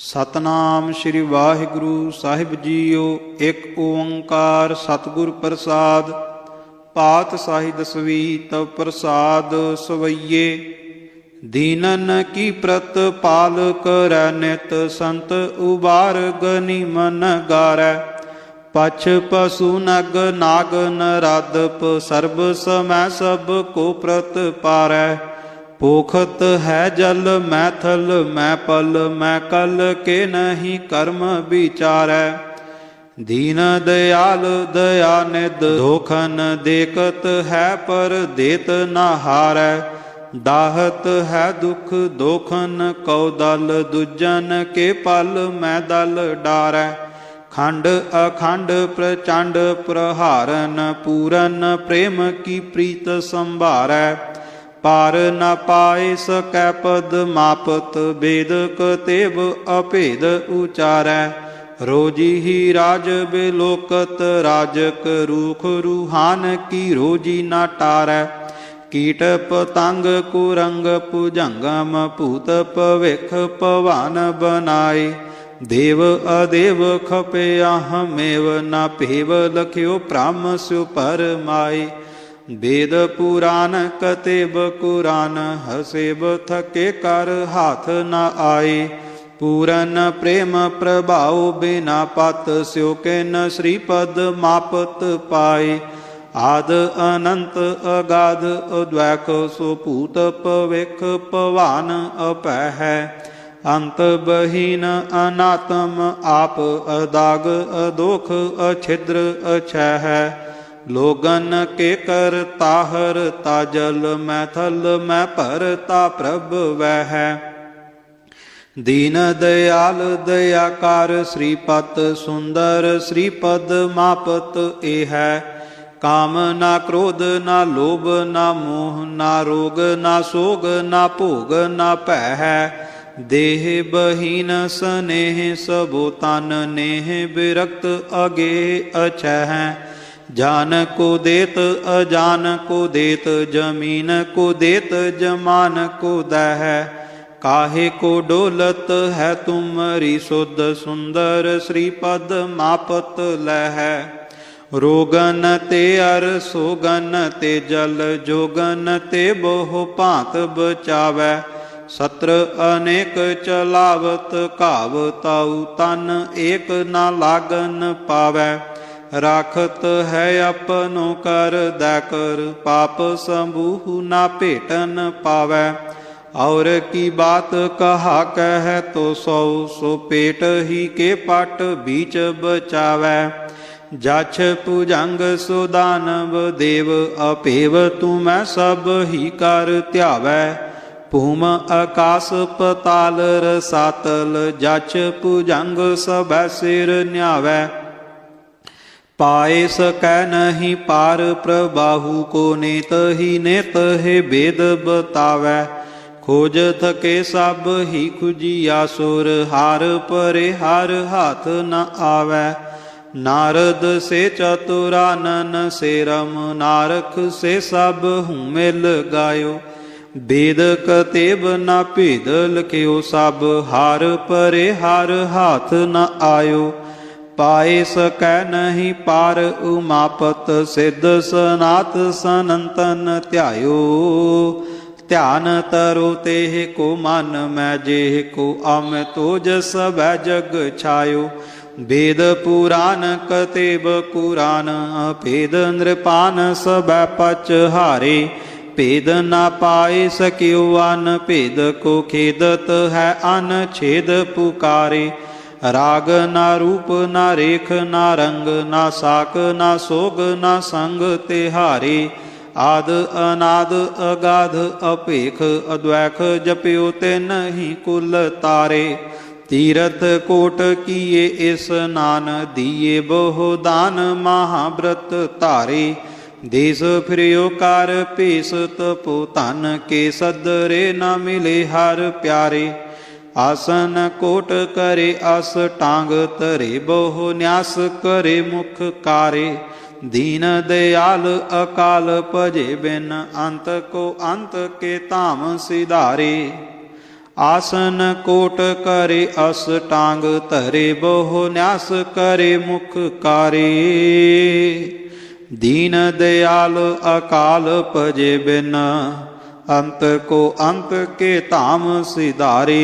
ਸਤਨਾਮ ਸ੍ਰੀ ਵਾਹਿਗੁਰੂ ਸਾਹਿਬ JIO, Ik Onkar ਸਤਿਗੁਰ ਪ੍ਰਸਾਦ, ਪਾਤ ਸਾਹਿ ਦਸਵੀ, ਤਵ ਪ੍ਰਸਾਦ ਸਵਈਏ। ਦੀਨਨ ਕੀ ਪ੍ਰਤ ਪਾਲ ਕਰੈ ਨਿਤ ਸੰਤ ਉਬਾਰ ਗਨੀ ਮਨ ਗਾਰੈ। ਪਛ ਪਸੂ ਨਗ ਨਾਗ ਨਰਾਦਪ ਸਰਬ ਸਮੈ ਸਭ ਕੋ ਪ੍ਰਤ ਪਾਰੈ। पोखत है जल मैथल मैं पल मैं कल के नहीं कर्म विचार दीन दयाल दया निद धोखन देखत है पर देत नहार दाहत है दुख दोखन कौदल दुजन के पल मैं दल डार खंड अखंड प्रचंड प्रहारन पूरन प्रेम की प्रीत संभार पार न पाय सकै पद मापत बेद कतेब अभेद उचारै रोजी ही राज बेलोकत, राजक रूख रूहान की रोजी न टारै कीट पतंग कुरंग पुजंगम, पूत पवेख पवान बनाए। देव अदेव खपे अहमेव, न पेव लख्यो प्राम सुपर माई वेद पुराण कतेब कुरान, हसेब थके कर हाथ न आए। पूरन प्रेम प्रभाव बिना पात स्यो न श्रीपद मापत पाए। आद अनंत अगाध अद्वैक, सुपूत पवेख पवान अपह। अंत बहीन अनात्म, आप अदाग अदोख अछिद्र अछ लोगन के करता हरता जल मैथल मै परता प्रभ वह। दीन दयाल दयाकार श्रीपत सुंदर श्रीपद मापत ए है काम ना क्रोध ना लोभ ना मोह ना रोग ना सोग ना भोग ना पै है देह बहीन स्नेह सबो तन नेह विरक्त अगे अछ है जान को देत, अजान को देत, ज़मीन को देत, जमान को दह। काहे को डोलत है तुम शुद्ध सुंदर श्रीपद मापत लह। रोगन ते अर, सोगन ते जल, जोगन ते बोह पात बचाव। सत्र अनेक चलावत काव ताऊ तन एक ना लागन पावै। ਚਲਾਵਤ ਘਾਵ ਤਾਉ ਤਨ ਏਕ ਨਾ ਲਾਗਨ ਪਾਵੈ ਰਾਖਤ ਹੈ ਆਪਨੋ ਕਰ ਦੈ ਕਰ ਪਾਪ ਸੰਭੂਹ ਨਾ ਭੇਟਨ ਪਾਵੈ ਔਰ ਕੀ ਬਾਤ ਕਹਾ ਕਹਿ ਤੋ ਸੋ ਸੋ ਪੇਟ ਹੀ ਕੇ ਪਟ ਬੀਚ ਬਚਾਵੈ ਜਛ ਪੁਜੰਗ ਸੋ ਦਾਨਵ ਦੇਵ ਅਪੇਵ ਤੂੰ ਮੈਂ ਸਭ ਹੀ ਕਰ ਧਿਆਵੈ ਭੂਮ ਆਕਾਸ ਪਤਾਲ ਰਸਾਤਲ ਜਛ ਪੁਜੰਗ ਸਭੈ ਸਿਰ पाए सकै नहीं पार प्रबाहु को नेत ही नेत हे भेद बतावे। खोज थके सब ही खुजिया सुर, हार परे हार हाथ न आवे। नारद से चतुरानन से रम नारक से सब हूँ मिल गायो। वेद कतेब न भेद लख्यो सब, हार परे हार हाथ न आयो। पाए सक नहीं पार उमापत सिद्ध सनात सनंतन त्यायो। ध्यान तरो तेह को मन मै जेह को अम तोजस वै जग छायो। वेद पुराण कतेब कुरान भेद नृपान सब पच हारे। भेद न पाए सक्यो अन भेद को खेदत है अन, छेद पुकारे। ਰਾਗ ਨਾ ਰੂਪ, ਨਾ ਰੇਖ, ਨਾ ਰੰਗ, ਨਾ ਸਾਕ, ਨਾ ਸੋਗ, ਨਾ ਸੰਗ ਤਿਹਾਰੇ। ਆਦ ਅਨਾਦ, ਅਗਾਧ ਅਪੇਖ ਅਦਵੈਖ, ਜਪਿਓ ਤੇ ਨਹੀਂ ਕੁਲ ਤਾਰੇ। ਤੀਰਥ ਕੋਟ ਕੀਏ ਇਸ ਨਾਨ ਦੀਏ, ਬਹੁ ਦਾਨ ਮਹਾਬ੍ਰਤ ਧਾਰੇ। ਦੇਸ ਫਿਰਿਓ ਕਰ ਭੇਸ ਤਪੋ ਧਨ ਕੇ ਸਦਰੇ ਨਾ ਮਿਲੇ ਹਰ ਪਿਆਰੇ। ਆਸਨ ਕੋਟ ਕਰੇ ਅਸ ਟਾਂਗ ਧਰੇ, ਬਹੁ ਨਿਆਸ ਕਰੇ ਮੁਖ ਕਾਰੇ। ਦੀਨ ਦਿਆਲ ਅਕਾਲ ਭਜੇ, ਬਿਨ ਅੰਤ ਕੋ ਅੰਤ ਕੇ ਧਾਮ ਸਿਧਾਰੇ। ਆਸਨ ਕੋਟ ਕਰੇ ਅਸ ਟਾਂਗ ਧਰੇ, ਬਹੁ ਨਿਆਸ ਕਰੇ ਮੁਖ ਕਾਰੇ। ਦੀਨ ਦਿਆਲ ਅਕਾਲ ਭਜੇ, ਬਿਨ ਅੰਤ ਕੋ ਅੰਤ ਕੇ ਧਾਮ ਸਿਧਾਰੇ।